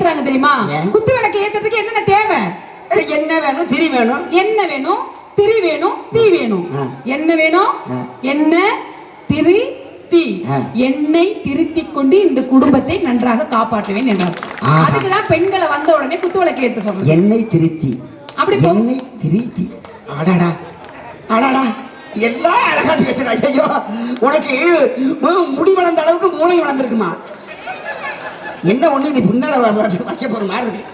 ஏத்துறாங்க தெரியுமா? குத்து விளக்கு ஏத்துறதுக்கு என்னென்ன தேவை? என்ன வேணும்? திரி வேணும். என்ன வேணும்? திரி வேணும் தீ வேணும். என்ன வேணும். எண்ணெய் திரி தீ. ஆ. எண்ணெய் திருத்திக் கொண்டு இந்த குடும்பத்தை நன்றாக காப்பாற்றுவேன் என்றார். அதுக்குதான் பெண்களை வந்த உடனே குத்து விளக்கு ஏத்த சொல்றது எண்ணெய் திருத்தி. அப்படி எண்ணெய் திருத்தி. அடாடா. அடாடா. எல்லாம் அழகா பேசுற ஐயோ. உனக்கு முடி வளர்ந்த அளவுக்கு மூளை வளர்ந்துருக்குமா? என்ன ஒண்ணு இது பின்னால வைக்க போற மாதிரி இருக்கு.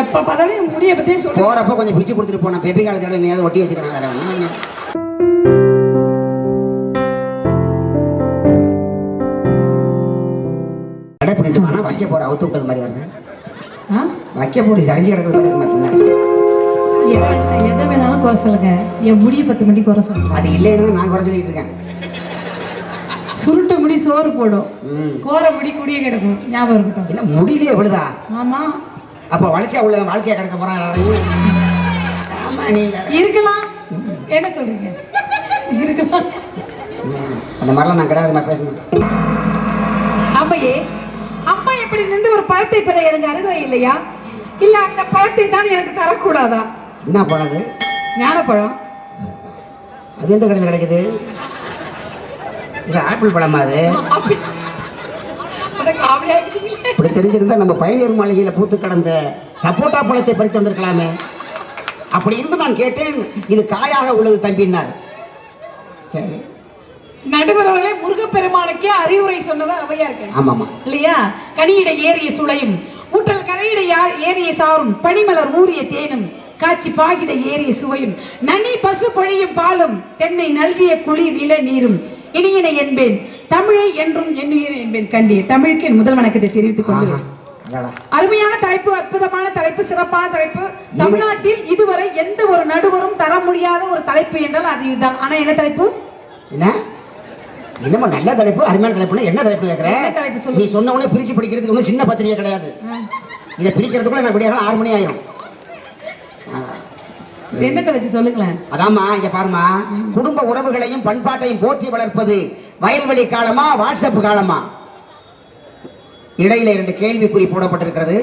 எப்ப பார்த்தாலும் முடிய சொல்ல போறப்ப கொஞ்சம் பிச்சு கொடுத்துட்டு போனா பெபி காலத்தோட எங்கேயாவது ஒட்டி வச்சுக்கிறேன் வேற ஒண்ணும் கடை பண்ணிட்டு போனா வைக்க போற அவுத்து விட்டது மாதிரி வர்றேன் வைக்க போற சரிஞ்சு கிடக்குறது. எதை வேணாலும் குறை சொல்லுங்க. என் முடிய பத்து மணி குறை சொல்லுங்க. அது இல்லைன்னு நான் குறை சொல்லிட்டு இருக்கேன். சுருட்ட முடி சோறு போடும். கோர முடி குடிய கிடக்கும். ஞாபகம் இருக்கட்டும். என்ன முடியலையே விடுதா ஆமா. அப்ப வாழ்க்கையா உள்ள வாழ்க்கையா கிடக்க போறான். இருக்கலாம். என்ன சொல்றீங்க? இருக்கலாம். அந்த மாதிரிலாம் நான் கிடையாது பேசணும். அம்மையே அம்மா எப்படி நின்று ஒரு பழத்தை பெற எனக்கு அருகதை இல்லையா? இல்ல அந்த பழத்தை தான் எனக்கு தரக்கூடாதா? என்ன போனது ஞானப்பழம். அது எந்த கடையில் கிடைக்குது? இது ஆப்பிள் பழமா அது. இப்படி தெரிஞ்சிருந்தா நம்ம பயணியர் மாளிகையில் பூத்து கடந்த சப்போட்டா பழத்தை பறித்து வந்திருக்கலாமே. அப்படி இருந்து நான் கேட்டேன் இது காயாக உள்ளது தம்பின்னார். சரி. நடுவர் அவர்களே முருகப்பெருமானுக்கே அறிவுரை சொன்னதா அவையா இருக்கு. ஆமாம்மா. இல்லையா? கனியிட ஏறிய சுளையும் ஊற்றல் கரையிட ஏறிய சாரும் பனிமலர் ஊறிய தேனும் காட்சி பாகிட ஏறிய சுவையும் நனி பசு பொழியும் பாலும் தென்னை நல்கிய குளிர் இள நீரும் இனியன என்பேன். தமிழை என்றும் எண்ணுயிர் என்பேன் கண்டி தமிழுக்கு என் முதல் வணக்கத்தை தெரிவித்துக் அடடா. அருமையான தலைப்பு அற்புதமான தலைப்பு சிறப்பான தலைப்பு. தமிழ்நாட்டில் இதுவரை எந்த ஒரு நடுவரும் தர முடியாத ஒரு தலைப்பு என்றால் அது இதுதான். ஆனா என்ன தலைப்பு? என்ன? என்னம்மா நல்ல தலைப்பு அருமையான தலைப்புனா என்ன தலைப்பு கேட்குற? என்ன தலைப்பு சொல்லு. நீ சொன்ன உடனே பிரிச்சு படிக்கிறதுக்கு ஒன்றும் சின்ன பத்திரிகை கிடையாது. இதை பிரிக்கிறதுக்குள்ள எனக்கு விடியாக ஆறு மணி ஆயிரும். என்ன தலைப்பு சொல்லுங்களேன்? அதாம்மா இங்க பாருமா குடும்ப உறவுகளையும் பண்பாட்டையும் போற்றி வளர்ப்பது வயல்வெளி காலமா வாட்ஸ்அப் காலமா? இடையில இரண்டு கேள்விக்குறி போடப்பட்டிருக்கிறது.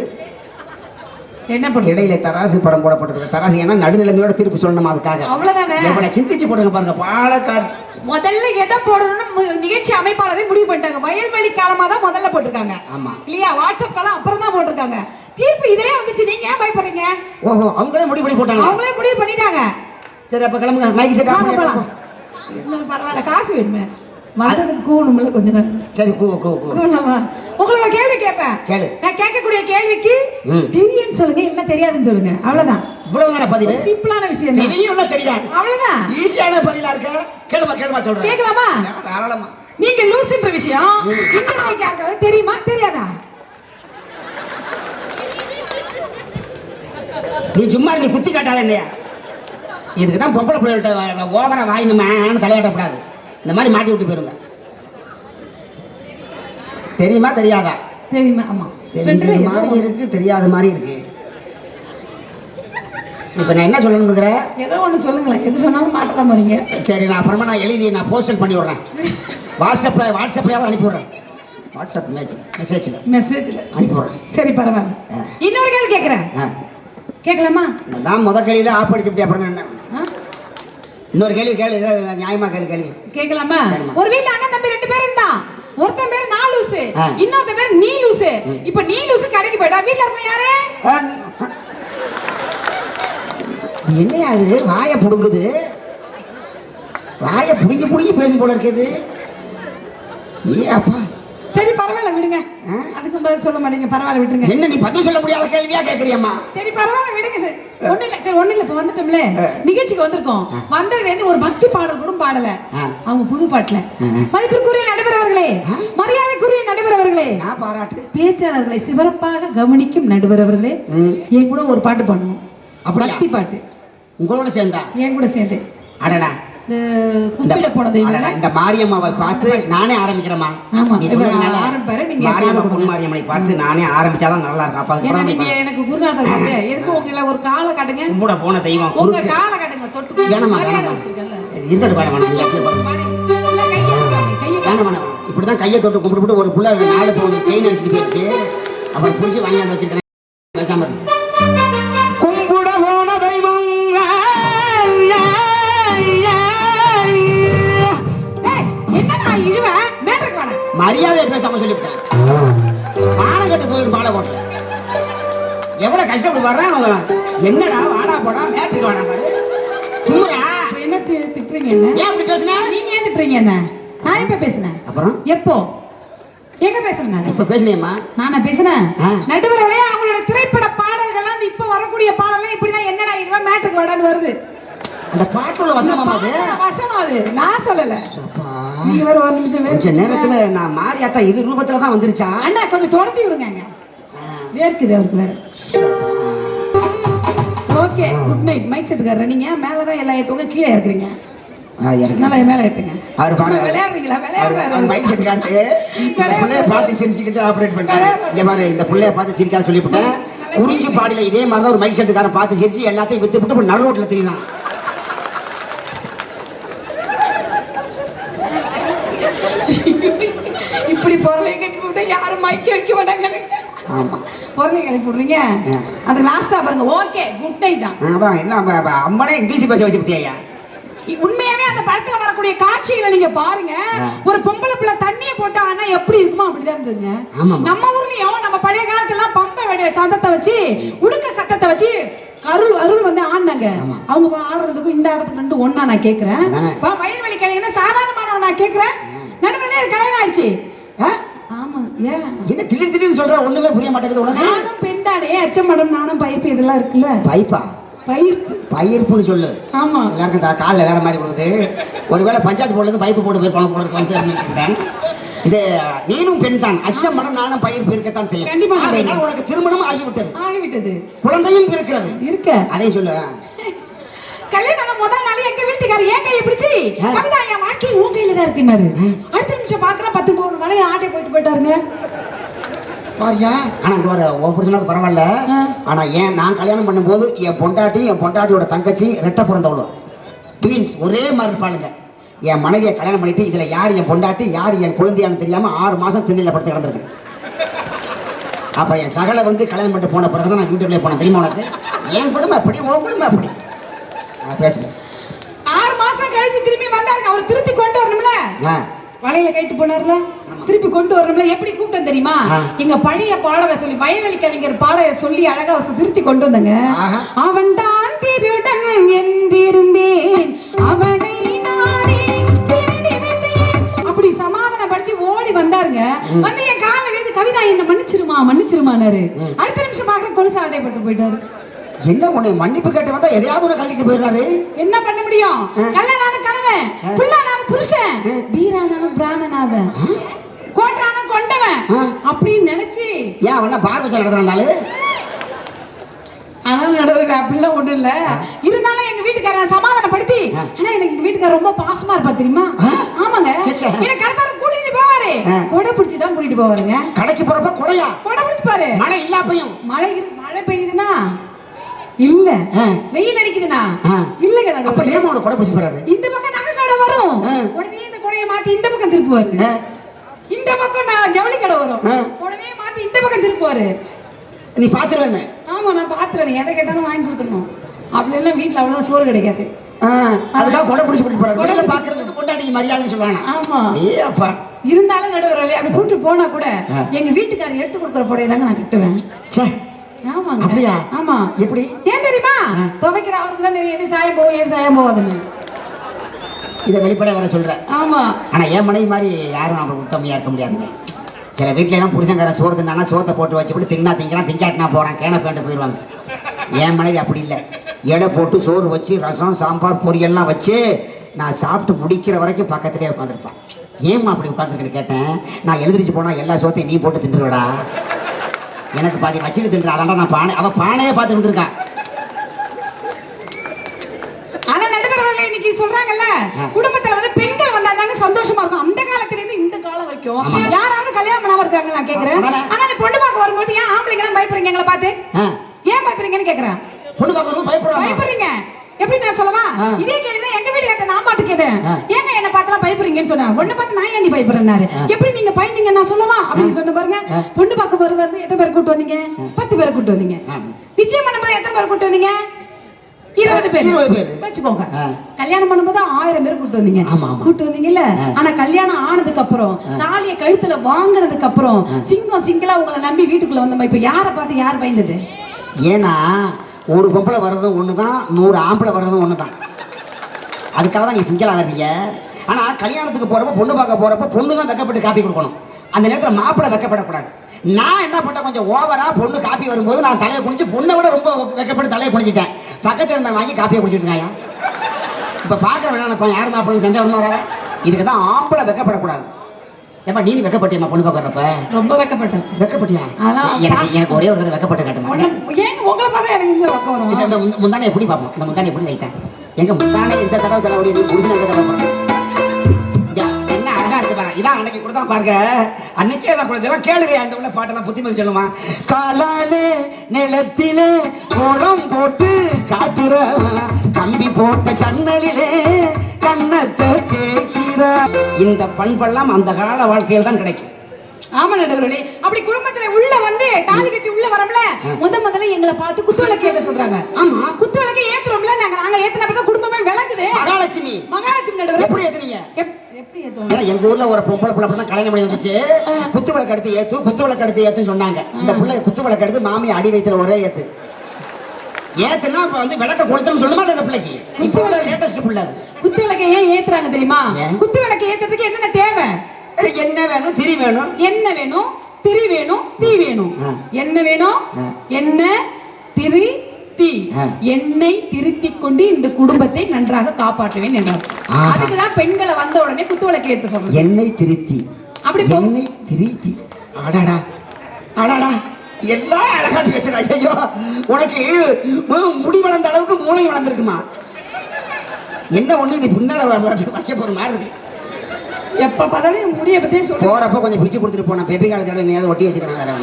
என்ன இடையில தராசு படம் போடப்பட்டிருக்கிறது. தராசு ஏன்னா நடுநிலைமையோட திருப்பி சொல்லணுமா அதுக்காக? அவ்வளவுதானே? சிந்திச்சு போடுங்க பாருங்க பாலக்காடு. முதல்ல எதை போடணும்னு நிகழ்ச்சி அமைப்பாளரே முடிவு பண்ணிட்டாங்க. வயல்வெளி காலமா தான் முதல்ல போட்டிருக்காங்க. ஆமா. இல்லையா? வாட்ஸ்அப் காலம் அப்புறம் தான் போட்டிருக்காங்க. தீர்ப்பு இதே வந்துச்சு. நீங்க ஏன் பயப்படுறீங்க? ஓஹோ அவங்களே முடிவு பண்ணி போட்டாங்க. அவங்களே முடிவு பண்ணிட்டாங்க. சரி அப்ப கிளம்புங்க. மைக்கு செட் ஆஃப் வாங்க பண்ணி போலாம். இல்ல, பரவாயில்ல காசு வேணுமே. வந்ததுக்கு கூணும்ல கொஞ்சம் நேரம். சரி கூ கூ கூ. உங்களுக்கு ஒரு கேள்வி கேட்பேன். கேளு. நான் கேட்கக்கூடிய கேள்விக்கு ம். தெரியும்னு சொல்லுங்க இல்ல தெரியாதுன்னு சொல்லுங்க. அவ்வளவுதான். இவ்வளவு தானே பதில்? சிம்பிளான விஷயம் தான். தெரியும் இல்ல தெரியாது. அவ்வளவுதான். ஈஸியான பதிலா இருக்க? கேளுமா கேளுமா சொல்றேன். கேட்கலாமா? தாராளமா. நீங்க லூசுன்ற விஷயம் இன்டர்நெட் தெரியுமா? தெரியாதா? நீ சும்மா நீ குத்தி காட்டாத இல்லையா இதுக்கு தான் பொம்பளை பிள்ளைகள்ட்ட ஓவரா வாயினுமான்னு தலையாட்டக்கூடாது இந்த மாதிரி மாட்டி விட்டு போயிருங்க. தெரியுமா தெரியாதா? தெரியுமா ஆமா. தெரிஞ்சது மாதிரி இருக்கு தெரியாத மாதிரி இருக்கு. இப்போ நான் என்ன சொல்லணுங்கிற ஏதோ ஒண்ணு சொல்லுங்களேன். எது சொன்னாலும் மாட்டதான் போறீங்க. சரி நான் அப்புறமா நான் எழுதி நான் போஸ்டல் பண்ணி விட்றேன். வாட்ஸ்அப்பில் வாட்ஸ்அப்லையாவது அனுப்பி விட்றேன். வாட்ஸ்அப் மேட்ச் மெசேஜில் மெசேஜ்ல அனுப்பி விட்றேன். சரி பரவாயில்ல. இன்னொரு கேள்வி கேக்குறேன். ஆ. கேட்கலாமா நான் முத கேள்வியில ஆப் அடிச்சு அப்புறம் என்ன? இன்னொரு கேள்வி கேள்வி ஏதாவது நியாயமா கேள்வி கேள்வி கேட்கலாமா. ஒரு வீட்ல அண்ணன் தம்பி ரெண்டு பேர் இருந்தான் ஒருத்தன் பேர் நான் லூசு. இன்னொருத்தன் பேர் நீ லூசு. இப்ப நீ லூசு கடைக்கு போயிட்டா வீட்ல இருப்ப யாரு? ஆ, என்னையா அது? வாயை புடுங்குது. வாயை புடுங்கி புடுங்கி பேசும் போல இருக்குது ஏ அப்பா. சரி பரவாயில்ல விடுங்க? அதுக்கும் பதில் சொல்ல மாட்டீங்க. பரவாயில்ல விட்டுருங்க. என்ன நீ பதில் சொல்ல முடியாத கேள்வியா கேக்குறியம்மா? சரி பரவாயில்ல விடுங்க சார். ஒண்ணு இல்ல சரி ஒண்ணு இல்ல. இப்ப வந்துட்டோம்ல. நிகழ்ச்சிக்கு வந்திருக்கோம். வந்ததுல இருந்து ஒரு பக்தி பாடல் கூட பாடல. அவங்க புது பாட்டுல. மதிப்பிற்குரிய நடுவர் அவர்களே மரியாதைக்குரிய நடுவர் அவர்களே நான் பாராட்டு. பேச்சாளர்களை சிறப்பாக கவனிக்கும் நடுவர் அவர்களே. என் கூட ஒரு பாட்டு பாடணும்? பக்தி பாட்டு. உங்களோட சேர்ந்தா? என் கூட சேர்ந்து. அடடா. இந்த மாரியம்மாவை பார்த்து நானே நீங்க மாரியம்மா காலை பொன் மாரியம்மனை பார்த்து நானே ஆரம்பிச்சாதான் நல்லா இருக்கும். அப்ப அதுக்கு எனக்கு குருநாதர் எதுக்கு உங்களை ஒரு காலை காட்டுங்க? போன தெய்வம். உங்க காலை காட்டுங்க தொட்டு வேணாமா இருக்கட்டும் வேணாம். இப்படிதான் கையை தொட்டு கும்பிட்டு ஒரு புள்ள நாலு பவுன் செயின் அடிச்சுட்டு போயிடுச்சு. அப்புறம் புடிச்சு வாங்கி வச்சிருக்கேன் பேசாம. கஷ்டப்பட்டு வர்றான் அவன் என்னடா வாடா போடா மேட்டுக்கு வாடா பாரு. தூரா. என்ன திட்டுறீங்க என்ன? ஏன் அப்படி பேசுன? நீங்க ஏன் திட்டுறீங்க என்ன? நான் எப்ப பேசினேன் அப்புறம்? எப்போ? எங்க பேசுறேன் இப்ப பேசுனியம்மா. நானா பேசினேன். நடுவர்களே அவங்களோட திரைப்பட பாடல்கள்லாம் வந்து இப்ப வரக்கூடிய பாடல்லாம் இப்படிதான். என்னடா இவன் மேட்டுக்கு வாடான்னு வருது. அந்த பாட்டுள்ள வசனமா அது? பாட்டுல வசனம் அது. நான் சொல்லல. நீங்க வர ஒரு நிமிஷம் கொஞ்ச நேரத்துல நான் மாறியாத்தா இது ரூபத்துல தான் வந்துருச்சா? அண்ணா கொஞ்சம் துரத்தி விடுங்க. வேர்க்குது அவருக்கு வேற. ஓகே குட் நைட் மைக் செட்டுக்காரர் நீங்க மேலதான் எல்லாம் ஏத்துவங்க கீழே இருக்கிறீங்க நல்லா மேல ஏத்துங்க. அவர் பாரு விளையாடுறீங்களா? அவர் மைக் விளையாடுறாரு செட் காட்டு. இந்த புள்ளைய பார்த்து சிரிச்சுக்கிட்டு ஆபரேட் பண்ணிட்டாரு. இங்க பாரு இந்த புள்ளைய பார்த்து சிரிக்காத சொல்லிவிட்டேன். குறிஞ்சி பாடியில இதே மாதிரி தான் ஒரு மைக் செட்டுக்காரன் பார்த்து சிரிச்சு எல்லாத்தையும் வித்து விட்டு இப்ப நடு ரோட்ல தெரியுறான். இப்படி பொருளை கட்டி விட்டா யாரும் மைக்க வைக்க மாட்டாங்க ஆமா. பொருளை கட்டி விடுறீங்க. அது லாஸ்டா பாருங்க. ஓகே குட் நைட் தான் அதான் எல்லாம் அம்மனே இங்கிலீஷ் பேச வச்சு விட்டியா உண்மையாவே அந்த படத்துல வரக்கூடிய காட்சிகளை நீங்க பாருங்க. ஒரு பொம்பளை பிள்ளை தண்ணிய போட்டா ஆனா எப்படி இருக்குமோ அப்படிதான் இருந்துங்க. நம்ம ஊர்லயும் நம்ம பழைய காலத்துல எல்லாம் பம்பை சத்தத்தை வச்சு உடுக்க சத்தத்தை வச்சு அருள் அருள் வந்து ஆடினாங்க. அவங்க ஆடுறதுக்கும் இந்த ஆடத்துக்கு ரெண்டு ஒண்ணா நான். பா, வயல்வெளி கலைஞனா சாதாரணமானவன் நான் கேக்குறேன் நடுவே கல்யாணம் ஆயிடுச்சு? என்ன திடீர் திடீர்னு சொல்ற? ஒண்ணுமே புரிய மாட்டேங்குது உனக்கு. நானும் பெண்டானே அச்சமடம் நானும் பயிர்ப்பு இதெல்லாம் இருக்குல்ல? பைப்பா? பயிர்ப்பு பயிர்ப்புன்னு சொல்லு. ஆமா. எல்லாருக்கும் இந்த காலில் வேற மாதிரி கொடுக்குது ஒருவேளை பஞ்சாயத்து போர்டுல இருந்து பைப்பு போட்டு போயிருப்பாங்க போல வந்து. இது நீனும் பெண் தான் அச்சம் மனம் நானும் பயிர் பிரிக்கத்தான் செய்யும் உனக்கு திருமணம் ஆகிவிட்டது. ஆகிவிட்டது. குழந்தையும் பிறக்கிறது. இருக்க. அதையும் சொல்லு. கல்யாணம் முதல் நாள் எங்க வீட்டுக்காரர் ஏன் கையை பிடிச்சி. கவிதா என் வாழ்க்கை உன் கையில தான் இருக்குன்னாரு. அடுத்த நிமிஷம் பாக்குறேன் பத்து மூணு மலையை ஆட்டை போயிட்டு போயிட்டாருங்க. பாரியா ஆனா இங்க வர புருஷனுக்கு பரவாயில்ல. ஆனா ஏன் நான் கல்யாணம் பண்ணும்போது என் பொண்டாட்டி என் பொண்டாட்டியோட தங்கச்சி ரெட்டை பிறந்தவளும் ட்வீன்ஸ் ஒரே மாதிரி இருப்பாளுங்க. என் மனைவியை கல்யாணம் பண்ணிட்டு இதுல யார் என் பொண்டாட்டி யார் என் குழந்தையான்னு தெரியாம ஆறு மாசம் திண்ணில படுத்து கிடந்திருக்கேன். அப்ப என் சகலை வந்து கல்யாணம் பண்ணிட்டு போன பிறகு தான் நான் வீட்டுக்குள்ளே போனேன். தெரியுமா உனக்கு? என் குடும்பம் அப்படி உன் குடும்பம் அப்படி ஆறு மாசம் கழிச்சு திரும்பி வந்தாருங்க. அவர் திருப்பி கொண்டு வரணும்ல? வலையில கைட்டு போனார்ல? திருப்பி கொண்டு வரணும்ல? எப்படி கூப்பிட்டேன் தெரியுமா. எங்க பழைய பாடலை சொல்லி வயல்வெளி கவிஞர் பாடலை சொல்லி அழகா திருத்தி கொண்டு வந்தங்க. அவன் தான் திருடன் என்றிருந்தேன். அவனை. அப்படி சமாதானப்படுத்தி ஓடி வந்தாருங்க. வந்து என் கால விழுந்து கவிதா என்ன மன்னிச்சிருமா மன்னிச்சிருமானாரு அடுத்த நிமிஷம் பாக்குற கொலுசு ஆட்டைப்பட்டு போயிட்டாரு. என்ன உன்னை மன்னிப்பு கேட்டு வந்தா எதையாவது ஒன்று கழிக்க போயிடுறாரு? என்ன பண்ண முடியும்? கல்லனாலும் கணவன் புல்லானாலும் புருஷன் வீரானாலும் பிராணநாதன் கோட்டானும் கொண்டவன். அப்படின்னு நினைச்சு ஏன் அவன பார் வச்சு நடத்துறாரு ஆனால் நடுவர்கள் அப்படிலாம் ஒண்ணும் இல்ல. இருந்தாலும் எங்க வீட்டுக்காரன் சமாதானப்படுத்தி. ஆனா எனக்கு எங்க வீட்டுக்காரர் ரொம்ப பாசமா இருப்பார் தெரியுமா. ஆமாங்க. எனக்கு கரெக்டாக கூட்டிட்டு போவாரு. கொடை பிடிச்சி தான் கூட்டிட்டு போவாருங்க. கடைக்கு போறப்ப கொடையா? கொடை பிடிச்சு பாரு மழை இல்லாப்பையும். மழை மழை பெய்யுதுன்னா இல்ல. வெயில் அடிக்குதுன்னா ஆ. இல்லங்க அப்ப நடுவர்களே ஏமா உனக்கு கொடை பிடிச்சி போறாரு. இந்த பக்கம் நகை கடை வரும். உடனே இந்த கொடையை மாத்தி இந்த பக்கம் திருப்புவாரு. இந்த பக்கம் நான் ஜவுளி கடை வரும். உடனே மாத்தி இந்த பக்கம் திருப்புவாரு. நீ பாத்துருவேன்னு ஆமா நான் பாத்துறேன். எதை கேட்டாலும் வாங்கி கொடுத்துடணும். அப்படி எல்லாம் வீட்டுல அவ்வளவு சோறு கிடைக்காது. அதுக்காக கொடை பிடிச்சி போட்டு போறாரு. கொடை வெளியில பிடிச்சு- பாக்குறதுக்கு கொண்டாடி மரியாதை சொல்லுவாங்க ஆமா. ஏ அப்பா. இருந்தாலும் நடுவர் அப்படி கூட்டு போனா கூட. எங்க வீட்டுக்காரர் எடுத்து கொடுக்குற புடவை தாங்க நான் கட்டுவேன். சே ஆமாங்க. அப்படியா? ஆமா. எப்படி? ஏன் தெரியுமா. துவைக்கிற அவருக்கு தான் தெரியும் எது சாயம் போகும் எது சாயம் போகாதுன்னு. இதை வெளிப்படையா வர சொல்றேன். ஆமா. ஆனா என் மனைவி மாதிரி யாரும் அப்படி உத்தமையா இருக்க முடியாதுங்க. சில வீட்டுல எல்லாம் புருஷங்காரன் சோறு தின்னானா சோத்தை போட்டு வச்சுக்கிட்டு தின்னா திங்கிறான் திங்காட்டினா போறான் கேன பேண்ட்டு போயிடுவாங்க. என் மனைவி அப்படி இல்லை. இலை போட்டு சோறு வச்சு ரசம் சாம்பார் பொரியல்லாம் வச்சு நான் சாப்பிட்டு முடிக்கிற வரைக்கும் பக்கத்துலேயே உட்காந்துருப்பான் ஏம்மா அப்படி உட்காந்துருக்கேன்னு கேட்டேன்? நான் எழுந்திரிச்சு போனா எல்லா சோத்தையும் நீ போட்டு தின்றுவடா? எனக்கு பாதி வச்சுட்டு தின்றா அதான்டா நான் பானை அவ பானையே பார்த்து வந்திருக்கான் ஆனா நடுவர்கள் இன்னைக்கு சொல்றாங்கல்ல. குடும்பத்துல வந்து பெண்கள் வந்தா தாங்க சந்தோஷமா இருக்கும். அந்த காலத்துல இருந்து இந்த காலம் வரைக்கும். யாராவது கல்யாணம் பண்ணாம இருக்காங்க நான் கேக்குறேன். ஆனா நீ பொண்ணு பார்க்க வரும்போது ஏன் ஆம்பளைங்க எல்லாம் பயப்படுறீங்க? எங்களை பார்த்து. ஏன் பயப்படுறீங்கன்னு கேக்குறேன். பொண்ணு பார்க்கறது பயப்படுறாங்க பயப்படுறீங்க. எப்படி நான் சொல்லவா. இதே வீட்டு ஆ. ஏங்க என்ன பார்த்தா பயப்படுறீங்கன்னு சொன்னேன் ஒண்ணு பார்த்து நான் ஏன் பயப்படுறேன்னாரு? எப்படி நீங்க பயந்தீங்க? நான் சொல்லவா? அப்படின்னு சொன்ன பாருங்க. பொண்ணு பார்க்க வருவது எத்தனை பேர் கூட்டு வந்தீங்க? பத்து பேர் கூட்டு வந்தீங்க. நிச்சயம் பண்ணும்போது எத்தனை பேர் கூட்டு வந்தீங்க? இருபது பேர். இருபது பேர். வச்சுக்கோங்க. கல்யாணம் பண்ணும்போது ஆயிரம் பேர் கூட்டு வந்தீங்க. கூட்டு வந்தீங்கல்ல. ஆனா கல்யாணம் ஆனதுக்கு அப்புறம் தாலிய கழுத்துல வாங்குனதுக்கு அப்புறம் சிங்கம் சிங்களா உங்களை நம்பி வீட்டுக்குள்ள வந்தோம் இப்ப யாரை பார்த்து யார் பயந்தது? ஏன்னா ஒரு பொம்பளை வர்றதும் ஒன்று தான் நூறு ஆம்பளை வர்றதும் ஒன்று தான் அதுக்காக தான் நீ சிங்களா வர்றீங்க. ஆனால் கல்யாணத்துக்கு போகிறப்ப பொண்ணு பார்க்க போகிறப்ப பொண்ணு தான் வெக்கப்பட்டு காப்பி கொடுக்கணும். அந்த நேரத்தில் மாப்பிள்ளை வெக்கப்படக்கூடாது. நான் என்ன பண்ணேன்? கொஞ்சம் ஓவரா பொண்ணு காப்பி வரும்போது நான் தலையை குடிச்சு பொண்ணை விட ரொம்ப வெக்கப்பட்டு தலையை குடிச்சிட்டேன் பக்கத்தில் இருந்த வாங்கி காப்பியை குடிச்சிட்டு இருக்காயா? இப்போ பார்க்குற வேணாம் யார் மாப்பிள்ளை செஞ்சா வருமா வராதா? இதுக்கு தான் ஆம்பளை வெக்கப்படக்கூடாது. ஏப்பா நீ வெக்கப்பட்டியம்மா பொண்ணு பார்க்குறப்ப? ரொம்ப வெக்கப்பட்டேன். வெக்கப்பட்டியா? எனக்கு எனக்கு ஒரே ஒரு தடவை வெக்கப்பட்டு காட்டுமா? ஏன் உங்களை பார்த்தா எனக்கு இங்க வெக்கம் வரும்? இந்த இந்த முந்த- முந்தானை எப்படி பார்ப்போம் இந்த முந்தானை எப்படி லைட்டேன் எங்க முந்தானை இந்த தடவை தடவை ஒரு முடிஞ்ச தடவை பார்ப்போம். என்ன அழகா இருக்கு பாருங்க இதான் அன்னைக்கு கொடுத்தா பாருங்க. அன்னைக்கே நான் குழந்தைலாம் கேளுங்க அந்த உள்ள பாட்டெல்லாம் புத்திமதி சொல்லுமா? காலாலே நிலத்திலே குளம் போட்டு காட்டுற. கம்பி போட்ட சன்னலிலே கண்ணத்தை கேட்கிற இந்த பண்பெல்லாம் அந்த கால வாழ்க்கையில் தான் கிடைக்கும். ஆமா நடுவர்களே அப்படி குடும்பத்துல உள்ள வந்து தாலி கட்டி உள்ள வரம்ல முத முதல்ல எங்களை பார்த்து குத்து விளக்கு ஏத்த சொல்றாங்க. ஆமா. குத்து விளக்கு ஏத்துறோம்ல நாங்க நாங்க ஏத்தின பிறகு குடும்பமே விளக்குது. மகாலட்சுமி. மகாலட்சுமி நடுவர் எப்படி ஏத்துனீங்க? எப்படி ஏத்துவாங்க எங்க ஊர்ல ஒரு பொம்பளை பிள்ளை தான் கல்யாணம் பண்ணி வந்துச்சு. குத்து விளக்கு எடுத்து ஏத்து குத்து விளக்கு எடுத்து ஏத்துன்னு சொன்னாங்க. இந்த பிள்ளை குத்து விளக்கு எடுத்து மாமி அடி வயித்துல ஒரே ஏத்து. ஏத்துனா இப்ப வந்து விளக்க கொளுத்தணும் சொல்லுமா இல்ல இந்த பிள்ளைக்கு? இப்போ லேட்டஸ்ட் பிள்ளை குத்து விளக்கை ஏன் ஏத்துறாங்க தெரியுமா? குத்து விளக்கு ஏத்துறதுக்கு என்னென்ன தேவை? என்ன வேணும்? திரி வேணும். என்ன வேணும்? திரி வேணும் தீ வேணும். என்ன வேணும். எண்ணெய் திரி தீ. எண்ணெய் திருத்திக் கொண்டு இந்த குடும்பத்தை நன்றாக காப்பாற்றுவேன் என்றார். அதுக்குதான் பெண்களை வந்த உடனே குத்து விளக்கு ஏத்த சொல்றது எண்ணெய் திருத்தி. அப்படி எண்ணெய் திருத்தி. அடாடா. அடாடா. எல்லாம் அழகா பேசுற. ஐயோ உனக்கு முடி வளர்ந்த அளவுக்கு மூளை வளர்ந்துருக்குமா? என்ன ஒண்ணு இது? பின்னால வைக்க போற மாதிரி இருக்கு. எப்ப பார்த்தாலும் என் முடிய பத்தியே சொல்லு போறப்ப கொஞ்சம் பிச்சு கொடுத்துட்டு போனேன் பேபி காலத்தோட எங்கேயாவது ஒட்டி வச்சுக்கிறேன் வேற.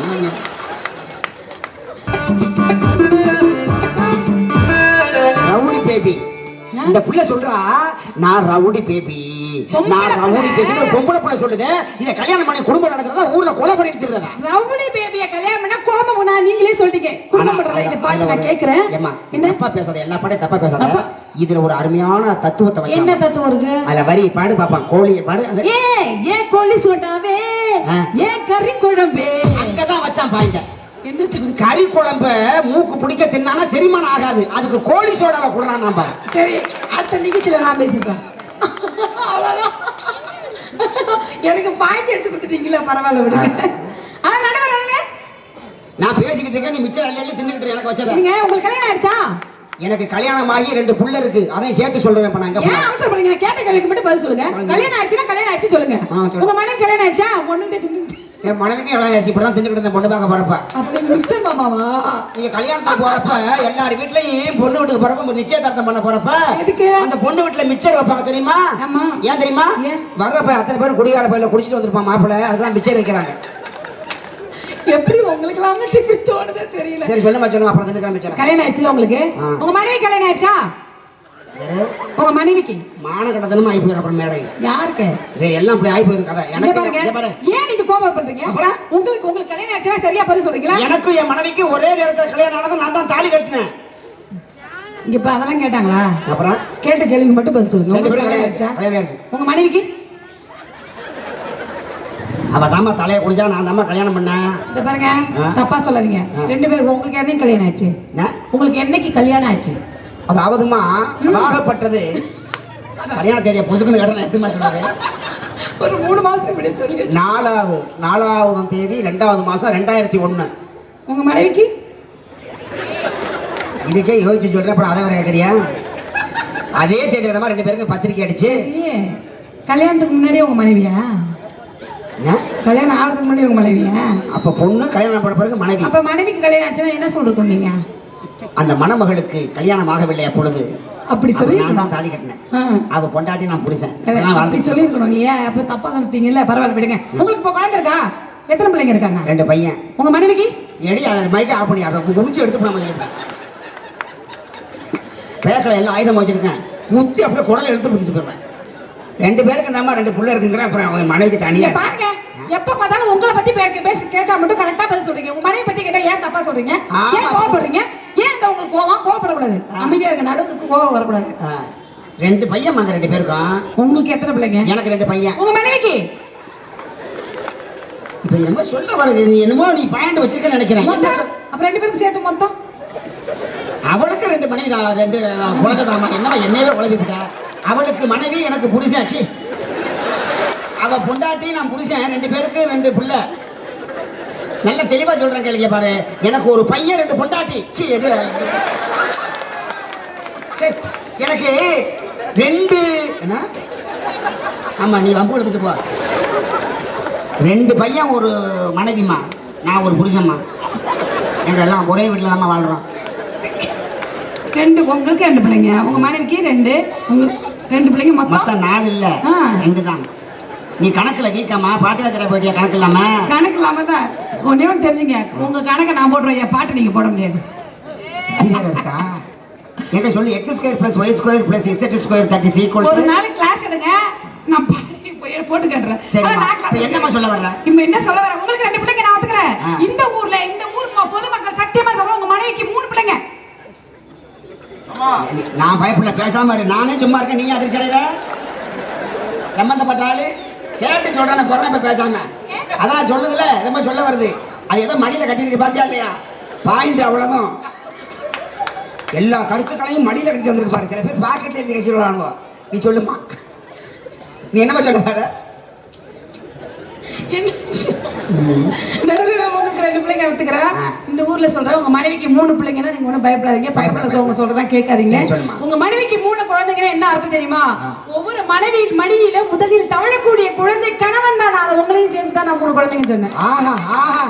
Rowdy baby. இந்த புள்ள சொல்றா நான் ரவுடி பேபி. நான் ரவுடி பொம்பளை சொல்லுது. இத கல்யாணம் பண்ணி குடும்பம் நடத்துறதா ஊர்ல கொலை பண்ணிட்டு ரவுடி பேபிய கல்யாணம் பண்ணா குழம்பு பண்ணா நீங்களே சொல்லிட்டீங்க. குடும்பம் பண்றத? இந்த பாட்டு நான் கேக்குறேன். ஏமா என்ன? தப்பா பேசாத எல்லா பாட்டையும் தப்பா பேசாத. இதுல ஒரு அருமையான தத்துவத்தை என்ன தத்துவம் இருக்கு? அதுல வரி பாடு பாப்பான் கோழியை பாடு ஏ ஏன் கோழி சோட்டாவே. ஏன் கறி குழம்பே. அங்கதான் வச்சான் பாயிண்ட கறி குழம்ப மூக்கு பிடிக்க தின்னானா செரிமானம் ஆகாது. அதுக்கு கோழி சோடாவை கொடுறான் நம்ம சரி அடுத்த நிகழ்ச்சியில நான் பேசிப்பேன். எனக்கு பாயிண்ட் எடுத்து கொடுத்துட்டீங்களா பரவாயில்ல விடுங்க. ஆனா நடுவர் அவர்களே, நான் பேசிக்கிட்டு இருக்கேன் நீ மிச்சம் அள்ளி தின்னுக்கிட்டு எனக்கு வச்சத. நீங்க உங்களுக்கு கல்யாணம் ஆயிடுச்சா? எனக்கு கல்யாணம் ஆகி ரெண்டு புள்ள இருக்கு அதையும் சேர்த்து சொல்றேன் இப்ப நான் எங்க ஏன் அவசரப்படுறீங்க நான் கேட்ட கேள்விக்கு மட்டும் பதில் சொல்லுங்க. கல்யாணம் ஆயிடுச்சுன்னா கல்யாணம் ஆயிடுச்சு சொல்லுங்க. ஆ, சொல்லு. உங்க மனைவி கல்யாணம் ஆயிடுச்சா? ஒண்ணுகிட்ட தின்னு என் மனைவிக்கு எவ்வளவு ஆயிடுச்சு இப்படிதான் தின்னுக்கிட்டு இருந்தேன் பொண்ணு பார்க்க போறப்ப. அப்படி மிக்சர் மாமாவா? நீங்க கல்யாணத்துக்கு போறப்ப எல்லார் வீட்லயும் பொண்ணு வீட்டுக்கு போறப்ப நிச்சயதார்த்தம் பண்ண போறப்ப அந்த பொண்ணு வீட்டுல மிச்சர் வைப்பாங்க தெரியுமா? ஏன் தெரியுமா? வர்றப்ப அத்தனை பேரும் குடிகார பையில குடிச்சிட்டு வந்திருப்பான் மாப்பிள்ளை அதெல்லாம் மிச்சர் வைக்கிறாங்க. எப்படி உங்களுக்கு எல்லாம் இப்படி தோணுதே தெரியல. சரி சொல்லுமா சொல்லுமா அப்புறம் கல்யாணம் ஆயிடுச்சுல உங்களுக்கு. உங்க மனைவி கல்யாணம் ஆயிடுச்சா? உங்க மனைவிக்கு? மான கடத்தலும் ஆகி போயிரு அப்புறம் மேடை யாருக்கு? இது எல்லாம் இப்படி ஆகி போயிருக்கு கதை. எனக்கு பாருங்க. ஏன் நீங்க கோபம் பண்றீங்க அப்புறம்? உங்களுக்கு உங்களுக்கு கல்யாணம் ஆச்சுன்னா சரியா பதில் சொல்றீங்களா? எனக்கும் என் மனைவிக்கு ஒரே நேரத்துல கல்யாணம் ஆனது நான் தான் தாலி கட்டினேன். இங்க இப்ப அதெல்லாம் கேட்டாங்களா? அப்புறம்? கேட்ட கேள்விக்கு மட்டும் பதில் சொல்லுங்க. உங்களுக்கு கல்யாணம் ஆயிடுச்சு. உங்க மனைவிக்கு? அவ தாம்மா தலையை குடிச்சா நான் தாம்மா கல்யாணம் பண்ணேன். இந்த பாருங்க. தப்பா சொல்லாதீங்க. ரெண்டு பேரும் உங்களுக்கு என்னைக்கு கல்யாணம் ஆயிடுச்சு? என்ன? உங்களுக்கு என்னைக்கு கல்யாணம் ஆச்சு அதாவதுமா அதாகப்பட்டது. கல்யாண தேதியை புதுக்குன்னு கேட்டேன் எப்படிமா சொன்னாரு ஒரு மூணு மாசத்துக்கு சொல்லி நாலாவது நாலாவது தேதி ரெண்டாவது மாசம் ரெண்டாயிரத்தி ஒண்ணு. உங்க மனைவிக்கு? இதுக்கே யோசிச்சு சொல்றேன் அப்புறம் அதை வேற கேட்கறியா அதே தேதியில தான் ரெண்டு பேருக்கு பத்திரிக்கை அடிச்சு. கல்யாணத்துக்கு முன்னாடியே உங்க மனைவியா? கல்யாணம் ஆகிறதுக்கு முன்னாடி உங்க மனைவியா? அப்ப பொண்ணு கல்யாணம் பண்ண பிறகு மனைவி. அப்ப மனைவிக்கு கல்யாணம் ஆச்சுன்னா என்ன சொல்லிருக்கோம் நீங்க அந்த மணமகளுக்கு கல்யாணம் ஆகவில்லை அப்பொழுது. அப்படி அப்ப சொல்லி நான் தான் தாலி கட்டினேன். அவ பொண்டாட்டி நான் அதெல்லாம் அப்படி. சொல்லியிருக்கணும். இல்லையா அப்ப தப்பா சொல்லிட்டீங்கல்ல பரவாயில்ல விடுங்க. உங்களுக்கு இப்போ குழந்தை இருக்கா? எத்தனை பிள்ளைங்க இருக்காங்க? ரெண்டு பையன். உங்க மனைவிக்கு? எடி அதை மைக்க ஆஃப் பண்ணி அதை முடிச்சு எடுத்து நம்ம பேக்கில் எல்லாம் ஆயுதம் வச்சிருக்கேன். முத்தி அப்படியே குடலை எடுத்து கொடுத்துட்டு போயிடுவேன் ரெண்டு பேருக்கு அம்மா ரெண்டு புள்ள இருக்குங்கிற அப்புறம் அவன் மனைவிக்கு இங்க தனியா பாருங்க எப்ப பார்த்தாலும் உங்களை பத்தி பேசி கேட்டா மட்டும் கரெக்டா பதில் சொல்றீங்க. உங்க மனைவி பத்தி கேட்டா ஏன் தப்பா சொல்றீங்க. ஏன் கோவப்படுறீங்க? ஏன் இந்த உங்களுக்கு கோவம் கோவப்படக்கூடாது. அமைதியா இருக்க நடுவுக்கு கோவம் வரக்கூடாது. ரெண்டு பையன் அந்த ரெண்டு பேருக்கும். உங்களுக்கு எத்தனை பிள்ளைங்க? எனக்கு ரெண்டு பையன். உங்க மனைவிக்கு? இப்போ என்னமோ சொல்ல வருது நீ என்னமோ நீ பாயிண்ட் வச்சிருக்கேன்னு நினைக்கிறேன். மொத்தம்? அப்ப ரெண்டு பேருக்கு சேர்த்து மொத்தம்? அவளுக்கு ரெண்டு மனைவி தான். ரெண்டு குழந்தை தாமா என்னவா என்னையவே குழப்பிட்டா அவளுக்கு மனைவி எனக்கு புருஷாச்சு அவ பொண்டாட்டி நான் புருஷன். ரெண்டு பேருக்கு ரெண்டு பிள்ளை. நல்ல தெளிவா சொல்றேன் கேளுங்க பாரு. எனக்கு ஒரு பையன் ரெண்டு பொண்டாட்டி. சி எது? எனக்கு ரெண்டு என்ன? ஆமா நீ வம்பு எடுத்துட்டு போ. ரெண்டு பையன் ஒரு மனைவிம்மா. நான் ஒரு புருஷன்மா எங்க எல்லாம் ஒரே வீட்டில் தான் வாழ்றோம். ரெண்டு உங்களுக்கு ரெண்டு பிள்ளைங்க. உங்க மனைவிக்கு ரெண்டு. உங்களுக்கு ரெண்டு பிள்ளைங்க மொத்தம்? நாலு இல்ல. ரெண்டு தான். நீ கணக்குல வீக்காமா பாட்டு வைக்கிற போயிட்டியா? கணக்கு இல்லாம? கணக்கு இல்லாம தான். ஒன்னே ஒன்று தெரிஞ்சுங்க. உங்க கணக்கை நான் போடுறேன். என் பாட்டு நீங்க போட முடியாது. இருக்கா எங்க சொல்லி X square plus Y square plus Z square thirty equal ஒரு நாளைக்கு கிளாஸ் எடுங்க. நான் பாடி போய் போட்டு காட்டுறேன். நான் இப்போ என்னம்மா சொல்ல வர்ற? இப்ப என்ன சொல்ல வரேன் உங்களுக்கு ரெண்டு பிள்ளைங்க நான் ஒத்துக்கிறேன். இந்த ஊர்ல இந்த ஊர் பொதுமக்கள் சத்தியமா சொல்றேன். உங்க மனைவிக்கு மூணு பிள்ளைங்க. நான் பயப்படல பேசாம இரு. நானே சும்மா இருக்கேன். நீ அதிர்ச்சி அடைகிற சம்பந்தப்பட்ட ஆளு? கேட்டு சொல்றேன் பொறாம இப்ப பேசாம. அதான் சொல்லுதுல ரொம்ப சொல்ல வருது. அது ஏதோ மடியில கட்டிருக்கு பாத்தியா இல்லையா? பாயிண்ட் அவ்வளவுதான். எல்லா கருத்துக்களையும் மடியில கட்டி வந்திருக்கு பாரு. சில பேர் பாக்கெட்ல எழுதி வச்சிருவானுவோ நீ சொல்லுமா? நீ என்னமா சொல்ல வர? நடுவில் ரெண்டு பிள்ளைங்க ஒத்துக்கிறேன் ஆ. இந்த ஊர்ல சொல்றேன் உங்க மனைவிக்கு மூணு பிள்ளைங்கன்னா நீங்க ஒன்றும் பயப்படாதீங்க. பக்கத்துல இருக்கவங்க சொல்றதா கேட்காதீங்க. உங்க மனைவிக்கு மூணு குழந்தைங்கன்னா என்ன அர்த்தம் தெரியுமா. ஒவ்வொரு மனைவியின் மடியில முதலில் தவழக்கூடிய குழந்தை கணவன் தான். அதை உங்களையும் சேர்த்து தான் நான் மூணு குழந்தைங்க சொன்னேன். ஆஹா ஆஹா.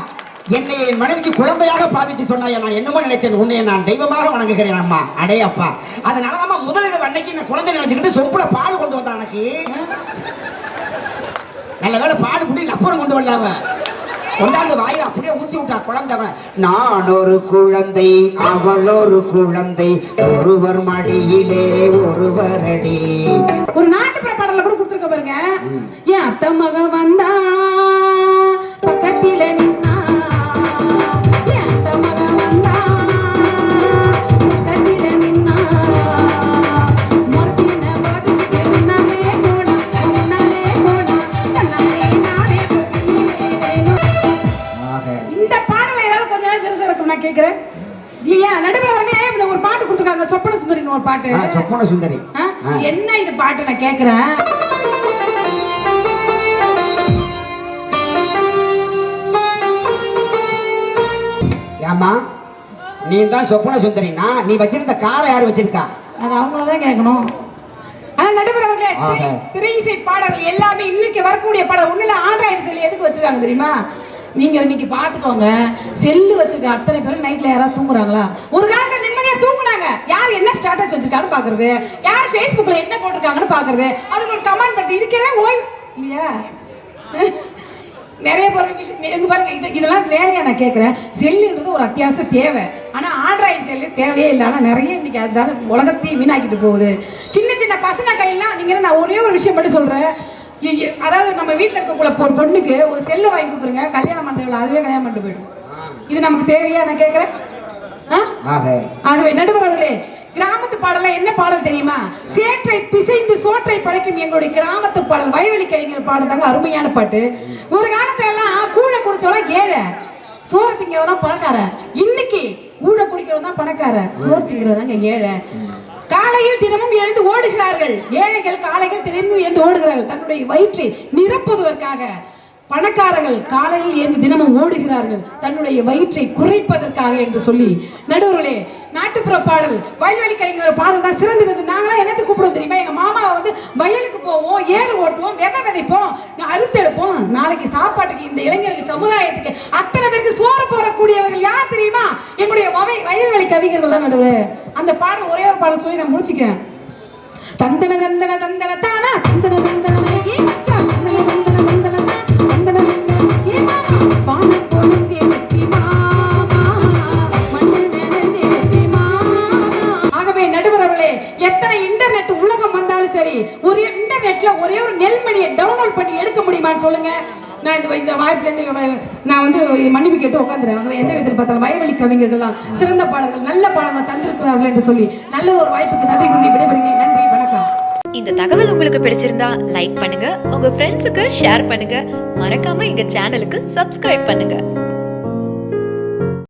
என்னை என் மனைவிக்கு குழந்தையாக பாவித்து சொன்னாய்? நான் என்னமோ நினைத்தேன். உன்னை நான் தெய்வமாக வணங்குகிறேன் அம்மா. அடே அப்பா. அதனாலதான் முதலில் அன்னைக்கு நான் குழந்தை நினைச்சுக்கிட்டு சொப்புல பால் கொண்டு வந்தா எனக்கு நல்ல வேளை பால் குடி அப்புறம் கொண்டு வரல அவ கொண்டாந்து வாயில அப்படியே ஊத்தி விட்டா குழந்தை நான் ஒரு குழந்தை அவள் ஒரு குழந்தை ஒருவர் மடியிலே ஒருவரடி ஒரு நாட்டுப்புற பாடல கூட கொடுத்துருக்க பாருங்க. என் அத்தை மக வந்தா இந்த பாடலை ஏதாவது கொஞ்ச நேரம் சிறுசு இருக்கும் நான் கேட்கிறேன் இல்லையா? நடுவர் அவர்களே இந்த ஒரு பாட்டு கொடுத்துருக்காங்க. சொப்பன சுந்தரின்னு ஒரு பாட்டு. சொப்பன சுந்தரி. என்ன இது பாட்டு நான் கேக்குறேன்? ஏம்மா நீ தான் சொப்பன சுந்தரினா நீ வச்சிருந்த காரை யார் வச்சிருக்கா? அது அவங்களதான் கேட்கணும் ஆனா நடுவர் அவர்களே. திரை- இசை பாடல்கள் எல்லாமே இன்னைக்கு வரக்கூடிய பாடல். ஒண்ணுல ஆண்ட்ராய்டு செல்லு எதுக்கு வச்சிருக்காங்க தெரியுமா? நீங்க இன்னைக்கு பாத்துக்கோங்க செல்லு வச்சிருக்க அத்தனை பேரும் நைட்ல யாராவது தூங்குறாங்களா? ஒரு காலத்துல நிம்மதியா தூங்குனாங்க. யார் என்ன ஸ்டேட்டஸ் வச்சிருக்கான்னு பாக்குறது? யார் ஃபேஸ்புக்கில் என்ன போட்டிருக்காங்கன்னு பாக்குறது? அதுக்கு ஒரு கமெண்ட் பண்ணி இருக்கவே ஓய்வு இல்லையா? நிறைய பேர் விஷயம் எங்க பாருங்க இதெல்லாம் வேறையா நான் கேட்குறேன் செல்லுன்றது ஒரு அத்தியாவசிய தேவை. ஆனா ஆண்ட்ராய்டு செல்லு தேவையே இல்லை. ஆனால் நிறைய இன்னைக்கு அதுதான் உலகத்தையும் வீணாக்கிட்டு போகுது. சின்ன சின்ன பசங்க கையெல்லாம் நீங்க நான் ஒரே ஒரு விஷயம் மட்டும் சொல்றேன். அதாவது நம்ம வீட்டில் இருக்கக்குள்ள ஒரு பொண்ணுக்கு ஒரு செல்லு வாங்கி கொடுத்துருங்க. கல்யாணம் பண்ண அதுவே கல்யாணம் பண்ணிட்டு போயிடும். இது நமக்கு தேவையா? நான் கேட்குறேன் ஆகவே நடுவர்களே கிராமத்து பாடலாம் என்ன பாடல் தெரியுமா? சேற்றை பிசைந்து சோற்றை படைக்கும் எங்களுடைய கிராமத்து பாடல் வயவெளி கலைஞர் பாடல் தாங்க அருமையான பாட்டு. ஒரு காலத்துல எல்லாம் கூழ குடிச்சவங்க ஏழை. சோறு திங்கிறவன் பணக்காரன். இன்னைக்கு ஊழ குடிக்கிறவன் தான் பணக்காரன். சோறு திங்கிறவங்க ஏழை. காலையில் தினமும் எழுந்து ஓடுகிறார்கள். ஏழைகள் காலைகள் தினமும் எழுந்து ஓடுகிறார்கள். தன்னுடைய வயிற்றை நிரப்புவதற்காக. பணக்காரர்கள் காலையில் ஏந்து தினமும் ஓடுகிறார்கள். தன்னுடைய வயிற்றை குறைப்பதற்காக என்று சொல்லி நடுவர்களே நாட்டுப்புற பாடல் வயல்வெளி கலைஞர் பாடல் தான் சிறந்தது. நாங்களாம் என்னத்துக்கு கூப்பிடுவோம் தெரியுமா? எங்க மாமாவை வந்து வயலுக்கு போவோம் ஏறு ஓட்டுவோம் விதை விதைப்போம் நான் அறுத்து எடுப்போம் நாளைக்கு சாப்பாட்டுக்கு இந்த இளைஞர்கள் சமுதாயத்துக்கு அத்தனை பேருக்கு சோறு போறக்கூடியவர்கள் யார் தெரியுமா? எங்களுடைய வயல்வெளி கவிஞர்கள் தான் நடுவர். அந்த பாடல் ஒரே ஒரு பாடல் சொல்லி நான் முடிச்சுக்கிறேன். தந்தன தந்தன தந்தன தானா? தந்தன தந்தன சொல்லுங்க. நான் இந்த இந்த வாய்ப்புல இருந்து நான் வந்து மன்னிப்பு கேட்டு உட்காந்துறேன் அவங்க எந்த விதத்தில் பார்த்தாலும் வயவழி கவிஞர்கள்லாம் சிறந்த பாடல்கள் நல்ல பாடல்கள் தந்திருக்கிறார்கள் என்று சொல்லி நல்ல ஒரு வாய்ப்புக்கு நன்றி கூறி விடைபெறுகிறேன். நன்றி வணக்கம். இந்த தகவல் உங்களுக்கு பிடிச்சிருந்தா லைக் பண்ணுங்க. உங்க ஃப்ரெண்ட்ஸுக்கு ஷேர் பண்ணுங்க. மறக்காம எங்க சேனலுக்கு சப்ஸ்கிரைப் பண்ணுங்க.